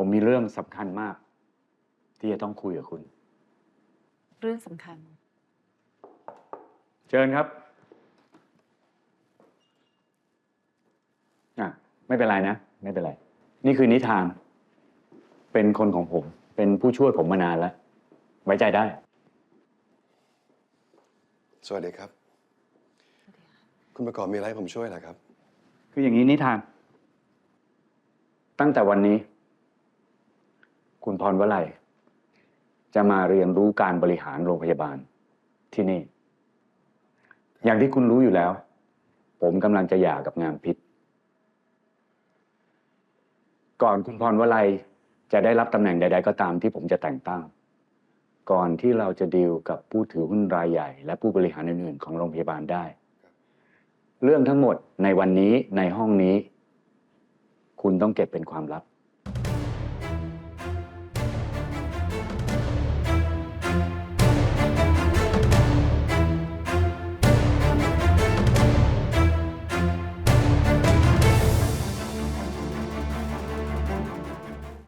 ผมมีเรื่องสำคัญมาก ที่จะต้องคุยกับคุณ เรื่องสำคัญ เชิญครับอะไม่เป็นไรนะ ไม่เป็นไร นี่คือนิทาน เป็นคนของผม เป็นผู้ช่วยผมมานานแล้ว ไว้ใจได้ สวัสดีครับ คุณประกอบมีอะไรให้ผมช่วยเหรอครับ คืออย่างนี้นิทาน ตั้งแต่วันนี้ คุณพรวลัย จะมาเรียนรู้การบริหารโรงพยาบาลที่นี่ อย่างที่คุณรู้อยู่แล้ว ผมกำลังจะหย่ากับงามพิษ ก่อนคุณพรวลัยจะได้รับตำแหน่งใด ๆ ก็ตามที่ผมจะแต่งตั้ง ก่อนที่เราจะดีลกับผู้ถือหุ้นรายใหญ่ และผู้บริหารอื่นๆ ของโรงพยาบาลได้ เรื่องทั้งหมดในวันนี้ในห้องนี้ คุณต้องเก็บเป็นความลับ